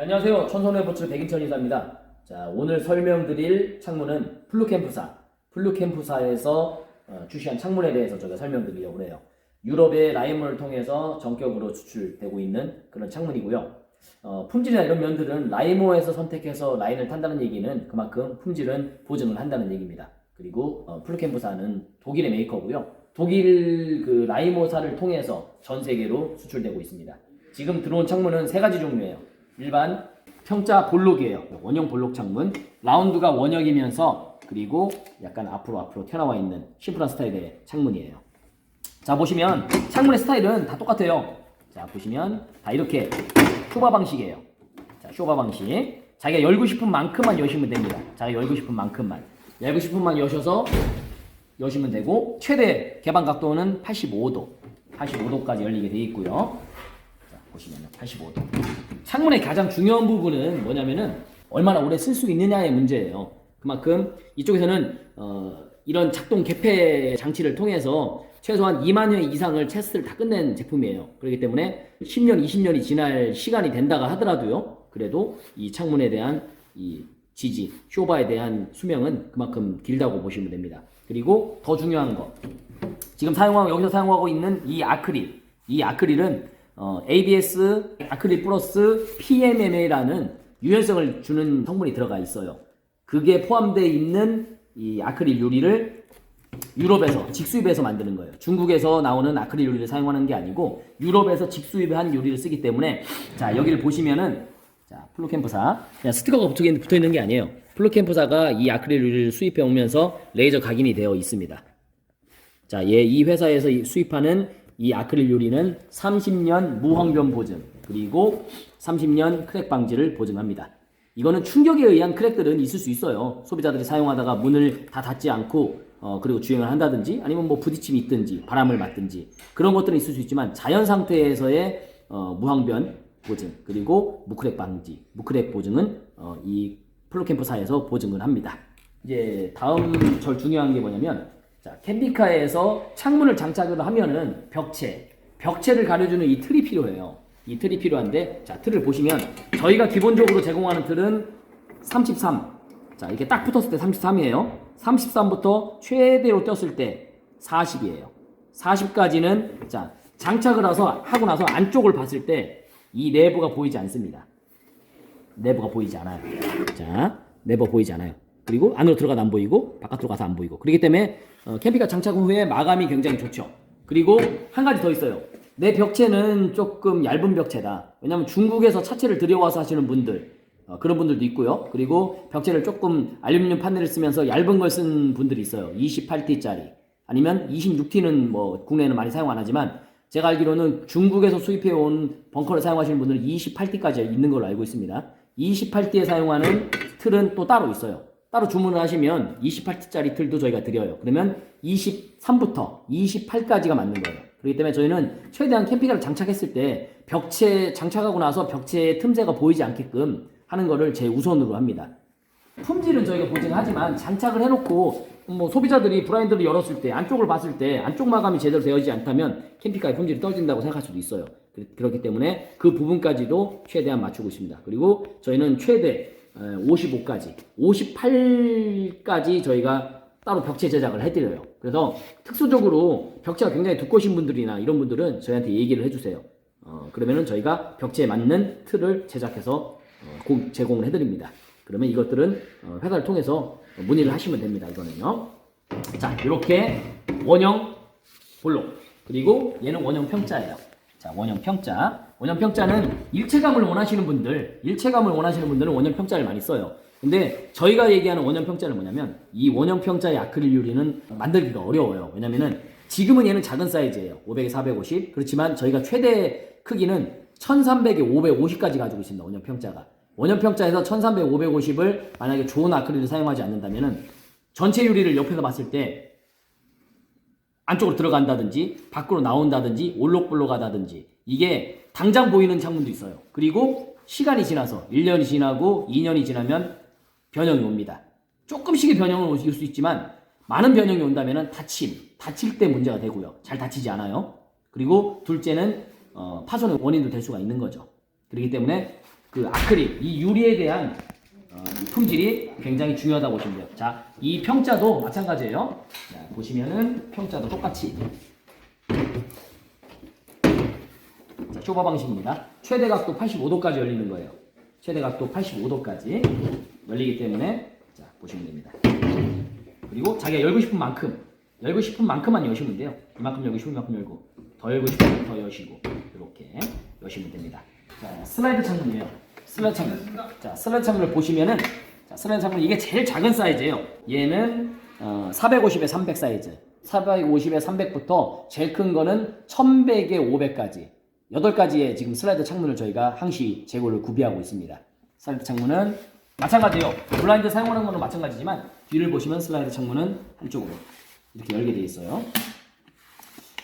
네, 안녕하세요. 천선회보츠 백인천 이사입니다. 자, 오늘 설명드릴 창문은 플루캠프사. 플루캠프사에서 어, 출시한 창문에 대해서 제가 설명드리려고 해요. 유럽의 라임을 통해서 전격으로 수출되고 있는 그런 창문이고요. 어, 품질이나 이런 면들은 라이모에서 선택해서 라인을 탄다는 얘기는 그만큼 품질은 보증을 한다는 얘기입니다. 그리고 어, 플루캠프사는 독일의 메이커고요. 독일 그 라이모사를 통해서 전 세계로 수출되고 있습니다. 지금 들어온 창문은 세 가지 종류예요. 일반 평자 볼록이에요. 원형 볼록 창문. 라운드가 원형이면서 그리고 약간 앞으로 앞으로 튀어나와 있는 심플한 스타일의 창문이에요. 자 보시면 창문의 스타일은 다 똑같아요. 자 보시면 다 이렇게 쇼바 방식이에요. 자 쇼바 방식. 자기가 열고 싶은 만큼만 여시면 됩니다. 자기가 열고 싶은 만큼만. 열고 싶은 만 여셔서 여시면 되고 최대 개방 각도는 85도. 85도까지 열리게 되어 있고요. 자, 보시면 85도. 창문의 가장 중요한 부분은 뭐냐면은 얼마나 오래 쓸 수 있느냐의 문제예요. 그만큼 이쪽에서는 어, 이런 작동 개폐 장치를 통해서 최소한 2만 회 이상을 테스트를 다 끝낸 제품이에요. 그렇기 때문에 10년, 20년이 지날 시간이 된다가 하더라도요. 그래도 이 창문에 대한 이 지지, 쇼바에 대한 수명은 그만큼 길다고 보시면 됩니다. 그리고 더 중요한 거. 지금 사용하고 여기서 사용하고 있는 이 아크릴. 이 아크릴은 어, ABS 아크릴 플러스 PMMA라는 유연성을 주는 성분이 들어가 있어요. 그게 포함되어 있는 이 아크릴 유리를 유럽에서 직수입해서 만드는 거예요. 중국에서 나오는 아크릴 유리를 사용하는 게 아니고 유럽에서 직수입한 유리를 쓰기 때문에 자 여기를 보시면은 자 플루캠프사 그냥 스티커가 붙어 있는, 게 아니에요. 플루캠프사가 이 아크릴 유리를 수입해 오면서 레이저 각인이 되어 있습니다. 자, 얘 이 회사에서 이- 수입하는 이 아크릴 유리는 30년 무황변 보증 그리고 30년 크랙 방지를 보증합니다. 이거는 충격에 의한 크랙들은 있을 수 있어요. 소비자들이 사용하다가 문을 다 닫지 않고 어, 그리고 주행을 한다든지 아니면 뭐 부딪힘이 있든지 바람을 맞든지 그런 것들은 있을 수 있지만 자연 상태에서의 어, 무황변 보증 그리고 무크랙 방지 무크랙 보증은 어, 이 플로캠프사에서 보증을 합니다. 이제 다음 절 중요한 게 뭐냐면 자, 캠비카에서 창문을 장착을 하면은 벽체, 벽체를 가려주는 이 틀이 필요해요. 이 틀이 필요한데, 자, 틀을 보시면 저희가 기본적으로 제공하는 틀은 33. 자, 이렇게 딱 붙었을 때 33이에요. 33부터 최대로 떴을 때 40이에요. 40까지는 자, 장착을 해서 하고 나서 안쪽을 봤을 때 이 내부가 보이지 않습니다. 내부가 보이지 않아요. 자, 내부 보이지 않아요. 그리고 안으로 들어가도 안 보이고 바깥으로 가서 안 보이고 그렇기 때문에 어, 캠핑카 장착 후에 마감이 굉장히 좋죠. 그리고 한 가지 더 있어요. 내 벽체는 조금 얇은 벽체다. 왜냐하면 중국에서 차체를 들여와서 하시는 분들 어, 그런 분들도 있고요. 그리고 벽체를 조금 알루미늄 판넬을 쓰면서 얇은 걸 쓴 분들이 있어요. 28T짜리 아니면 26T는 뭐 국내에는 많이 사용 안 하지만 제가 알기로는 중국에서 수입해 온 벙커를 사용하시는 분들은 28T까지 있는 걸로 알고 있습니다. 28T에 사용하는 틀은 또 따로 있어요. 따로 주문을 하시면 28T짜리 틀도 저희가 드려요. 그러면 23부터 28까지가 맞는 거예요. 그렇기 때문에 저희는 최대한 캠핑카를 장착했을 때 벽체 장착하고 나서 벽체의 틈새가 보이지 않게끔 하는 거를 제 우선으로 합니다. 품질은 저희가 보증하지만 장착을 해놓고 뭐 소비자들이 브라인드를 열었을 때 안쪽을 봤을 때 안쪽 마감이 제대로 되어지지 않다면 캠핑카의 품질이 떨어진다고 생각할 수도 있어요. 그- 그렇기 때문에 그 부분까지도 최대한 맞추고 있습니다. 그리고 저희는 최대 55까지, 58까지 저희가 따로 벽체 제작을 해드려요. 그래서 특수적으로 벽체가 굉장히 두꺼우신 분들이나 이런 분들은 저희한테 얘기를 해주세요. 어, 그러면은 저희가 벽체에 맞는 틀을 제작해서 어, 공- 제공을 해드립니다. 그러면 이것들은 어, 회사를 통해서 문의를 하시면 됩니다. 이거는요. 자, 이렇게 원형 볼록 그리고 얘는 원형 평자예요. 자, 원형 평자. 원형 평자는 일체감을 원하시는 분들, 일체감을 원하시는 분들은 원형 평자를 많이 써요. 근데 저희가 얘기하는 원형 평자는 뭐냐면 이 원형 평자의 아크릴 유리는 만들기가 어려워요. 왜냐면은 지금은 얘는 작은 사이즈예요. 500에 450. 그렇지만 저희가 최대 크기는 1300에 550까지 가지고 있습니다. 원형 평자가. 원형 평자에서 1300, 550을 만약에 좋은 아크릴을 사용하지 않는다면은 전체 유리를 옆에서 봤을 때 안쪽으로 들어간다든지 밖으로 나온다든지 올록볼록 하다든지 이게 당장 보이는 창문도 있어요. 그리고 시간이 지나서 1년이 지나고 2년이 지나면 변형이 옵니다. 조금씩의 변형은 올 수 있지만 많은 변형이 온다면 다침, 다칠 때 문제가 되고요. 잘 다치지 않아요. 그리고 둘째는 어, 파손의 원인도 될 수가 있는 거죠. 그렇기 때문에 그 아크릴, 이 유리에 대한 어, 이 품질이 굉장히 중요하다고 보시면 돼요. 자, 이 평자도 마찬가지예요. 자, 보시면은 평자도 똑같이 자, 쇼버 방식입니다. 최대 각도 85도까지 열리는 거예요. 최대 각도 85도까지 열리기 때문에 자, 보시면 됩니다. 그리고 자기가 열고 싶은 만큼 열고 싶은 만큼만 여시면 돼요. 이만큼 열고 싶으면 이만큼 열고 더 열고 싶으면 더 여시고 이렇게 여시면 됩니다. 자, 슬라이드 창문이에요. 슬라이드 창문. 자, 슬라이드 창문을 보시면은 자, 슬라이드 창문 이게 제일 작은 사이즈예요. 얘는 어, 450에 300 사이즈. 450에 300부터 제일 큰 거는 1100에 500까지. 8가지의 지금 슬라이드 창문을 저희가 항시 재고를 구비하고 있습니다. 슬라이드 창문은 마찬가지예요. 블라인드 사용하는 거는 마찬가지지만 뒤를 보시면 슬라이드 창문은 한쪽으로 이렇게 열게 되어 있어요.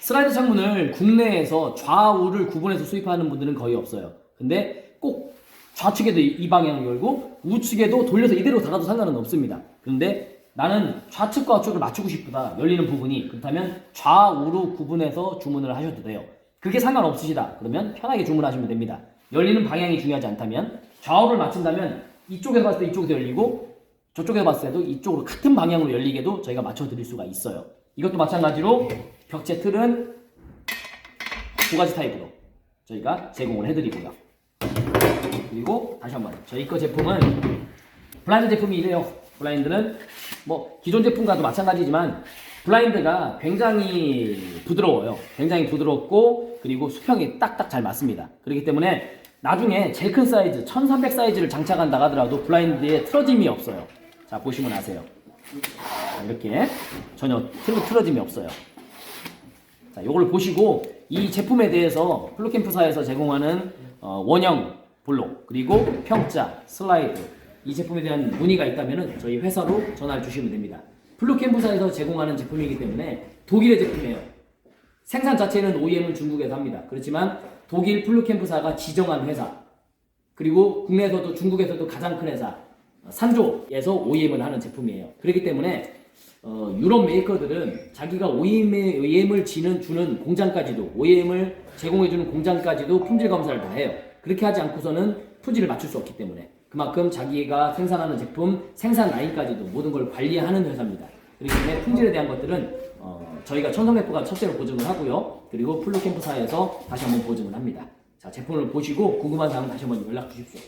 슬라이드 창문을 국내에서 좌우를 구분해서 수입하는 분들은 거의 없어요. 근데 꼭 좌측에도 이- 이 방향을 열고 우측에도 돌려서 이대로 닫아도 상관은 없습니다. 그런데 나는 좌측과 우측을 맞추고 싶다. 열리는 부분이. 그렇다면 좌우로 구분해서 주문을 하셔도 돼요. 그게 상관없으시다. 그러면 편하게 주문하시면 됩니다. 열리는 방향이 중요하지 않다면 좌우를 맞춘다면 이쪽에서 봤을 때 이쪽에서 열리고 저쪽에서 봤을 때도 이쪽으로 같은 방향으로 열리게도 저희가 맞춰드릴 수가 있어요. 이것도 마찬가지로 벽체 틀은 두 가지 타입으로 저희가 제공을 해드리고요. 그리고 다시 한번 저희 거 제품은 블라인드 제품이 이래요. 블라인드는 뭐 기존 제품과도 마찬가지지만 블라인드가 굉장히 부드러워요. 굉장히 부드럽고 그리고 수평이 딱딱 잘 맞습니다. 그렇기 때문에 나중에 제일 큰 사이즈 1300 사이즈를 장착한다 하더라도 블라인드에 틀어짐이 없어요. 자 보시면 아세요. 자, 이렇게 전혀 틀, 틀어짐이 없어요. 자, 요걸 보시고 이 제품에 대해서 플루캠프사에서 제공하는 어, 원형 블록 그리고 평자 슬라이드 이 제품에 대한 문의가 있다면 저희 회사로 전화를 주시면 됩니다. 플루캠프사에서 제공하는 제품이기 때문에 독일의 제품이에요. 생산 자체는 OEM은 중국에서 합니다. 그렇지만 독일 플루캠프사가 지정한 회사 그리고 국내에서도 중국에서도 가장 큰 회사 어, 산조에서 OEM을 하는 제품이에요. 그렇기 때문에 어, 유럽 메이커들은 자기가 OEM에, OEM을 지는 주는 공장까지도 OEM을 제공해주는 공장까지도 품질 검사를 다 해요. 그렇게 하지 않고서는 품질을 맞출 수 없기 때문에 그만큼 자기가 생산하는 제품 생산 라인까지도 모든 걸 관리하는 회사입니다. 그렇기 때문에 품질에 대한 것들은 어, 저희가 천성래프가 첫째로 보증을 하고요. 그리고 플루캠프사에서 다시 한번 보증을 합니다. 자 제품을 보시고 궁금한 사항은 다시 한번 연락 주십시오.